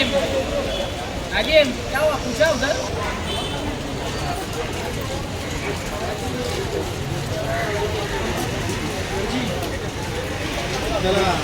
Najim. Najim, jauh aku jauh kan? Jalan.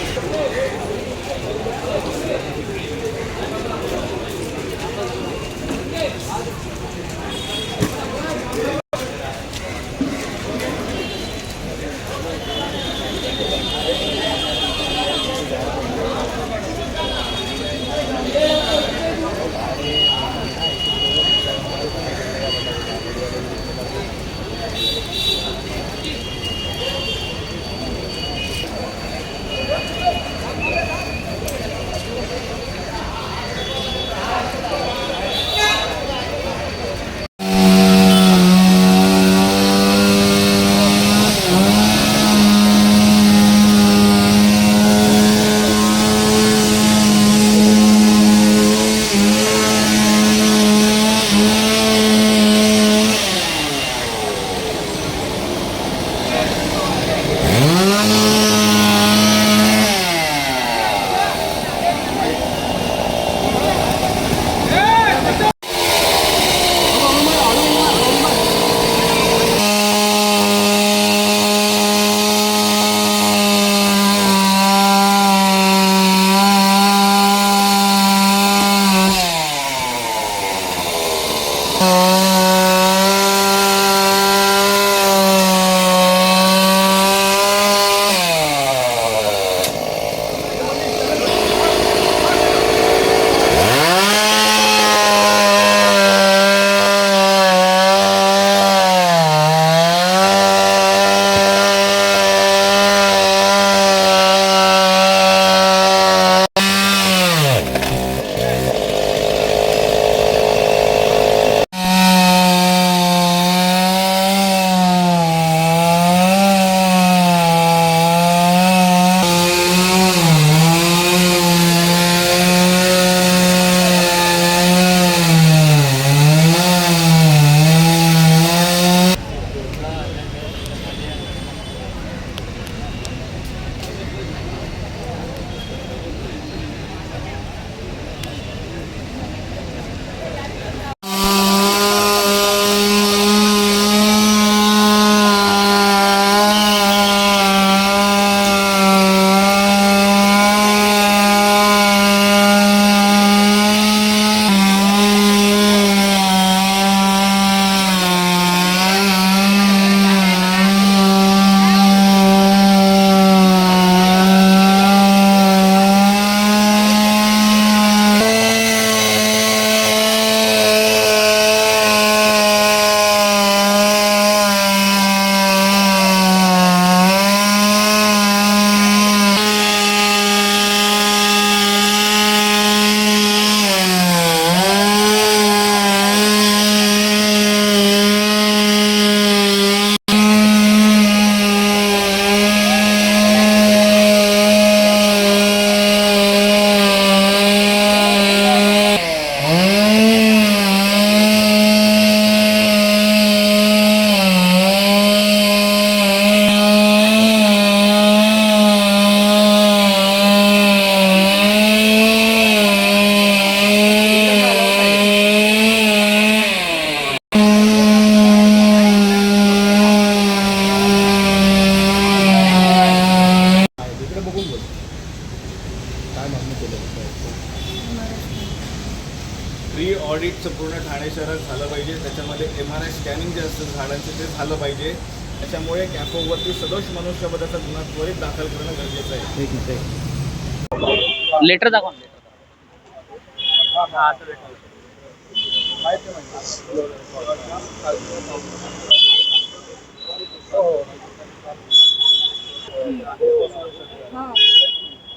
काय मागणी केलं प्री ऑडिटचं पूर्ण ठाणे शहरात झालं पाहिजे. त्याच्यामध्ये एम आर आय स्कॅनिंग जे असतं झाडांचं ते झालं पाहिजे. त्याच्यामुळे कॅफोवरती सदोष मनुष्यबद्धाचा गुन्हा त्वरित दाखल करणं गरजेचं आहे. मिनिट एक लेटर दाखवा. लेटर.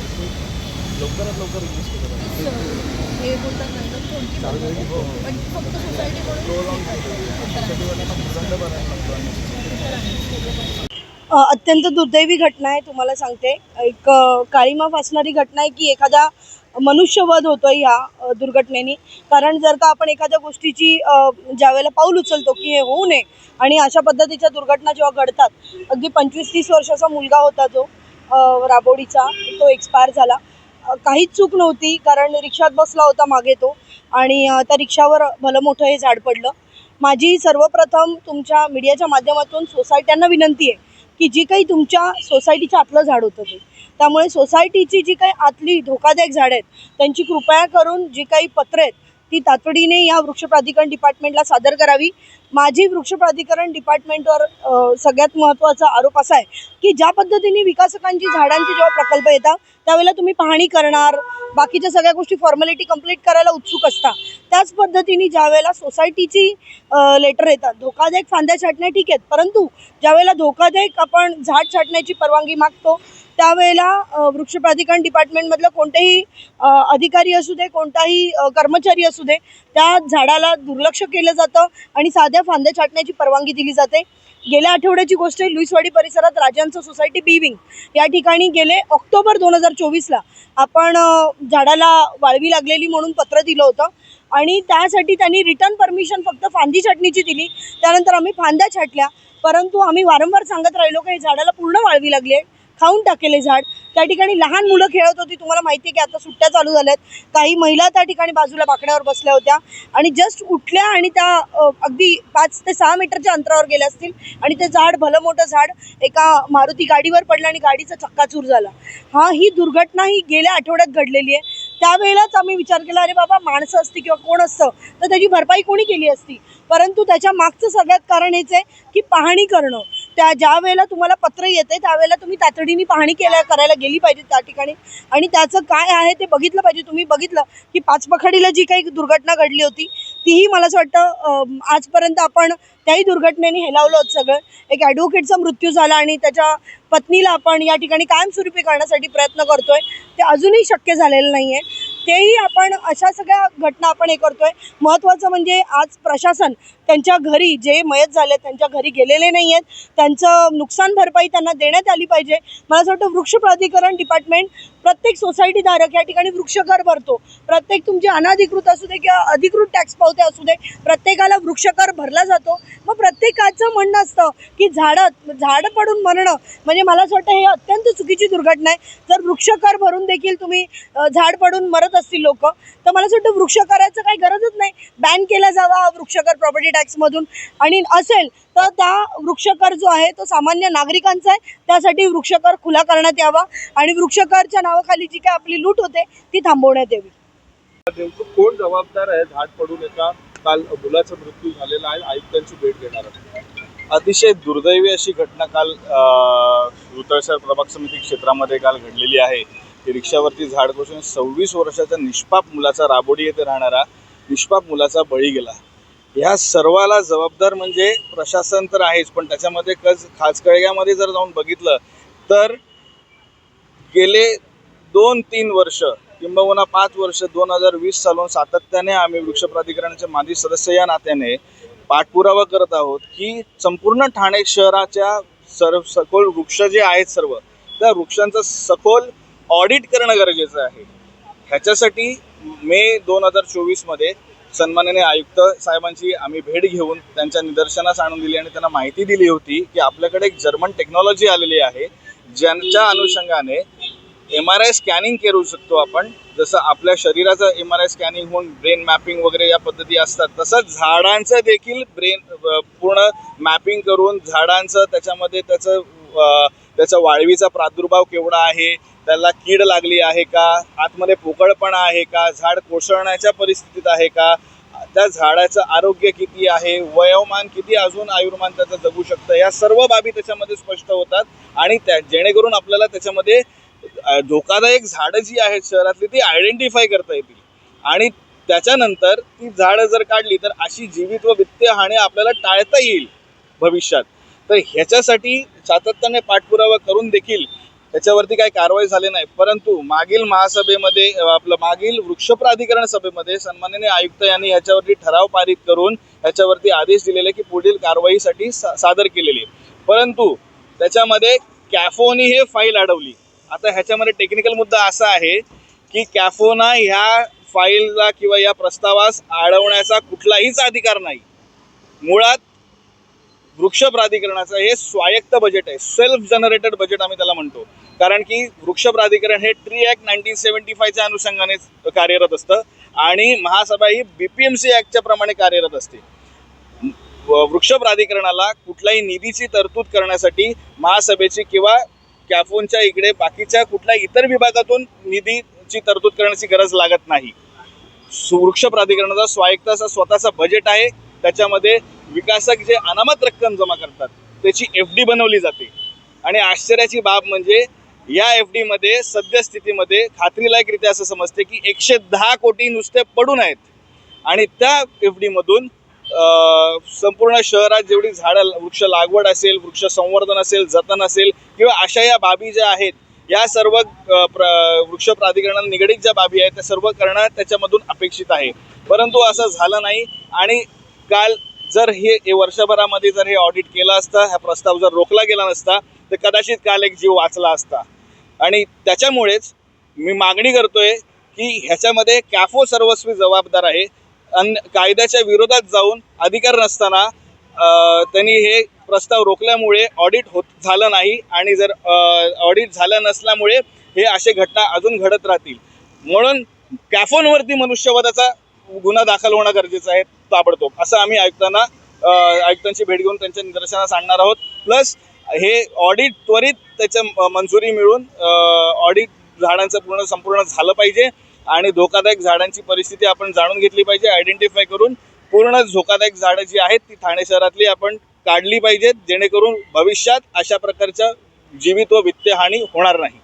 लवकरात लवकर केलं हे बोलतात नंतर कोणती पण फक्त अत्यंत दुर्दैवी घटना आहे तुम्हाला सांगते. एक काळीमाफ काळीमा फासणारी घटना आहे की एखादा मनुष्यवध होतोय ह्या दुर्घटनेनी दुर्घटनेने. कारण जर का आपण एखाद्या गोष्टीची ज्यावेळेला पाऊल उचलतो की हे होऊ नये आणि अशा पद्धतीच्या दुर्घटना जेव्हा घडतात अगदी पंचवीस तीस वर्षाचा मुलगा होता जो राबोडीचा तो एक्सपायर झाला. काहीच चूक नव्हती कारण रिक्षात बसला होता मागे तो आणि त्या रिक्षावर भलं मोठं हे झाड पडलं. माझी सर्वप्रथम तुमच्या मीडियाच्या माध्यमातून सोसायट्यांना विनंती आहे की जी काही तुमच्या सोसायटीच्या आतलं झाड होतं ते त्यामुळे सोसायटीची जी काही आतली धोकादायक झाडं आहेत त्यांची कृपया करून जी काही पत्रं आहेत ती तातडीने या वृक्षप्राधिकरण डिपार्टमेंटला सादर करावी. माझी वृक्ष प्राधिकरण डिपार्टमेंटवर सगळ्यात महत्त्वाचा आरोप असा आहे की ज्या पद्धतीने विकासकांची झाडांचे जेव्हा प्रकल्प येतात त्यावेळेला तुम्ही पाहणी करणार बाकीच्या सगळ्या गोष्टी फॉर्मॅलिटी कंप्लीट करायला उत्सुक असता. त्याच पद्धतीने ज्या वेळेला सोसायटीची लेटर येतात धोकादायक फांद्या छाटण्या ठीक आहेत परंतु ज्यावेळेला धोकादायक आपण झाड छाटण्याची परवानगी मागतो त्यावेळेला वृक्षप्राधिकरण डिपार्टमेंटमधलं कोणतेही अधिकारी असू दे कोणताही कर्मचारी असू दे त्या झाडाला दुर्लक्ष केलं जातं आणि साध्या फांद्या छाटण्याची परवानगी दिली जाते. गेल्या आठवड्याची गोष्ट आहे लुईसवाडी परिसरात राजांचं सोसायटी बी विंग. या ठिकाणी गेले ऑक्टोबर दोन हजार चोवीसला आपण झाडाला वाळवी लागलेली म्हणून पत्र दिलं होतं आणि त्यासाठी त्यांनी रिटर्न परमिशन फक्त फांदी छाटणीची दिली. त्यानंतर आम्ही फांद्या छाटल्या परंतु आम्ही वारंवार सांगत राहिलो की झाडाला पूर्ण वाळवी लागली आहे. खाऊन टाकेले झाड. त्या ठिकाणी लहान मुलं खेळत होती. तुम्हाला माहिती आहे की आता सुट्ट्या चालू झाल्या आहेत काही महिला त्या ठिकाणी बाजूला बाकड्यावर बसल्या होत्या. आणि जस्ट उठल्या आणि त्या अगदी पाच ते सहा मीटरच्या अंतरावर गेल्या असतील. आणि ते झाड भलं मोठं झाड एका मारुती गाडीवर पडलं आणि गाडीचा चक्काचूर झाला. हा ही दुर्घटना ही गेल्या आठवड्यात घडलेली आहे. त्यावेळेलाच आम्ही विचार केला अरे बाबा माणसं असती किंवा कोण असतं तर त्याची भरपाई कोणी केली असती? परंतु त्याच्या मागचं सगळ्यात कारण हेच आहे की पाहणी करणं. त्या ज्या वेळेला तुम्हाला पत्र येते त्यावेळेला तुम्ही तातडीने पाहणी केल्या करायला गेली पाहिजे त्या ठिकाणी. आणि त्याचं काय आहे ते बघितलं पाहिजे. तुम्ही बघितलं की पाचपखडीला जी काही दुर्घटना घडली होती तीही मला असं वाटतं आजपर्यंत आपण त्याही दुर्घटनेने हेलावलं होतं सगळं. एक ॲडव्होकेटचा मृत्यू झाला आणि त्याच्या पत्नीला आपण या ठिकाणी कायमस्वरूपी करण्यासाठी प्रयत्न करतोय. ते अजूनही शक्य झालेलं नाही आहे तेही आपण अशा सगळ्या घटना आपण हे करतोय. महत्त्वाचं म्हणजे आज प्रशासन त्यांच्या घरी जे मयत झाले त्यांच्या घरी गेलेले नाही आहेत त्यांचं नुकसान भरपाई त्यांना देण्यात आली पाहिजे. मला असं वाटतं वृक्ष प्राधिकरण डिपार्टमेंट प्रत्येक सोसायटीधारक या ठिकाणी वृक्षकर भरतो. प्रत्येक तुमचे अनाधिकृत असू दे किंवा अधिकृत टॅक्स पावते असू दे प्रत्येकाला वृक्षकर भरला जातो. मग प्रत्येकाचं म्हणणं असतं की झाडं झाडं पडून मरणं म्हणजे मला असं वाटतं हे अत्यंत चुकीची दुर्घटना आहे. जर वृक्षकर भरून देखील तुम्ही झाड पडून मरत असतील लोक तर मला असं वाटतं वृक्ष करायचं काही गरजच नाही. बॅन केला जावा हा वृक्षकर प्रॉपर्टी टॅक्समधून आणि असेल तर त्या वृक्षकर जो आहे तो सामान्य नागरिकांचा आहे. त्यासाठी वृक्षकर खुला करण्यात यावा. आणि वृक्षकरच्या नावाखाली जी काय आपली लूट होते ती थांबवण्यात यावी. कोण जबाबदार आहे? झाड पडून एका काल मुलाचा मृत्यू झालेला आहे. आयुक्तांची भेट घेणार आहे. अतिशय दुर्दैवी अशी घटना काल रुतळसर प्रभाग समिती क्षेत्रामध्ये काल घडलेली आहे. की रिक्षावरती झाड कोसळून सव्वीस वर्षाच्या निष्पाप मुलाचा राबोडी येथे राहणारा निष्पाप मुलाचा बळी गेला. ह्या सर्वाला जबाबदार म्हणजे प्रशासन तर आहेच पण त्याच्यामध्ये कच खाचकळग्यामध्ये जर जाऊन बघितलं तर गेले दोन तीन वर्ष किंबहुना पाच वर्ष दोन हजार वीस सालून सातत्याने आम्ही वृक्ष प्राधिकरणाचे माजी सदस्य या नात्याने पाठपुरावा करत आहोत की संपूर्ण ठाणे शहराच्या सर्व सखोल वृक्ष जे आहेत सर्व त्या वृक्षांचा सखोल ऑडिट करणं गरजेचं आहे. ह्याच्यासाठी मे दोन हजार चोवीसमध्ये सन्माननीय आयुक्त साहेबांची आम्ही भेट घेऊन त्यांच्या निदर्शनास आणून दिली आणि त्यांना माहिती दिली होती की आपल्याकडे एक जर्मन टेक्नॉलॉजी आलेली आहे ज्यांच्या अनुषंगाने एम आर आय स्कॅनिंग करू शकतो आपण. जसं आपल्या शरीराचं एम आर आय स्कॅनिंग होऊन ब्रेन मॅपिंग वगैरे या पद्धती असतात तसंच झाडांचं देखील ब्रेन पूर्ण मॅपिंग करून झाडांचं त्याच्यामध्ये त्याचं त्याचा वाळवीचा प्रादुर्भाव केवढा आहे त्याला कीड लागली आहे का? आतमध्ये पोकळपणा आहे का? झाड कोसळण्याच्या परिस्थितीत आहे का? त्या झाडाचं आरोग्य किती आहे? वयोमान किती अजून आयुर्मान त्याचं जगू शकतं? या सर्व बाबी त्याच्यामध्ये स्पष्ट होतात. आणि त्या जेणेकरून आपल्याला त्याच्यामध्ये धोकादायक झाडं जी आहेत शहरातली ती आयडेंटिफाय करता येतील. आणि त्याच्यानंतर ती झाडं जर काढली तर अशी जीवित व वित्तीय हानी आपल्याला टाळता येईल भविष्यात. तर ह्याच्यासाठी सातत्याने पाठपुरावा करून देखील त्याच्यावरती काही कारवाई झाली नाही. परंतु मागील महासभेमध्ये आपलं मागील वृक्ष प्राधिकरण सभेमध्ये सन्माननीय आयुक्त यांनी याच्यावरती ठराव पारित करून ह्याच्यावरती आदेश दिलेले की पुढील कारवाईसाठी सा सादर केलेले परंतु त्याच्यामध्ये कॅफोनी हे फाईल अडवली. आता ह्याच्यामध्ये टेक्निकल मुद्दा असा आहे की कॅफोना ह्या फाईलला किंवा या प्रस्तावास अडवण्याचा कुठलाहीच अधिकार नाही. मुळात वृक्ष प्राधिकरणाचं हे स्वायत्त बजेट आहे. सेल्फ जनरेटेड बजेट आम्ही त्याला म्हणतो. कारण की वृक्ष प्राधिकरण हे ट्री ॲक्ट नाईन्टीन सेवन्टी फायच्या अनुषंगाने कार्यरत असतं आणि महासभा ही बी पी एम सी ॲक्टच्या प्रमाणे कार्यरत असते. व- वृक्ष प्राधिकरणाला कुठल्याही निधीची तरतूद करण्यासाठी महासभेची किंवा कॅफोनच्या इकडे बाकीच्या कुठल्या इतर विभागातून निधीची तरतूद करण्याची गरज लागत नाही. वृक्ष प्राधिकरणाचा स्वायत्त असा स्वतःचा बजेट आहे. त्याच्यामध्ये विकासक जे अनामत रक्कम जमा करतात त्याची एफ डी बनवली जाते. आणि आश्चर्याची बाब म्हणजे या एफ डीमध्ये सद्यस्थितीमध्ये खात्रीलायकरित्या असं समजते की एकशे दहा कोटी नुसते पडून आहेत. आणि त्या एफ डीमधून संपूर्ण शहरात जेवढी झाडं वृक्ष लागवड असेल वृक्ष संवर्धन असेल जतन असेल किंवा अशा या बाबी ज्या आहेत या सर्व प्र वृक्ष प्राधिकरणाला निगडीत ज्या बाबी आहेत त्या सर्व करणं त्याच्यामधून अपेक्षित आहे. परंतु असं झालं नाही. आणि काल जर हे वर्षभरामध्ये जर हे ऑडिट केलं असतं हा प्रस्ताव जर रोखला गेला नसता तर कदाचित काल एक जीव वाचला असता. आणि त्याच्यामुळेच मी मागणी करतोय की ह्याच्यामध्ये कॅफो सर्वस्वी जबाबदार आहे. अन कायद्याच्या विरोधात जाऊन अधिकार नसताना त्यांनी हे प्रस्ताव रोखल्यामुळे ऑडिट होत झालं नाही आणि जर ऑडिट झालं नसल्यामुळे हे असे घटना अजून घडत राहतील. म्हणून कॅफोनवरती मनुष्यवधाचा गुन्हा दाखल होणं गरजेचं आहे ताबडतोब. असं आम्ही आयुक्तांना आयुक्तांची भेट घेऊन त्यांच्या निदर्शनास आणणार आहोत. प्लस हे ऑडिट त्वरित त्याच्या म- मंजुरी मिळून ऑडिट झाडांचं पूर्ण संपूर्ण झालं पाहिजे आणि धोकादायक झाडांची परिस्थिती आपण जाणून घेतली पाहिजे आयडेंटिफाय करून पूर्ण धोकादायक झाडं जी आहेत ती ठाणे शहरातली आपण काढली पाहिजेत जेणेकरून भविष्यात अशा प्रकारच्या जीवित व वित्तहानी होणार नाही.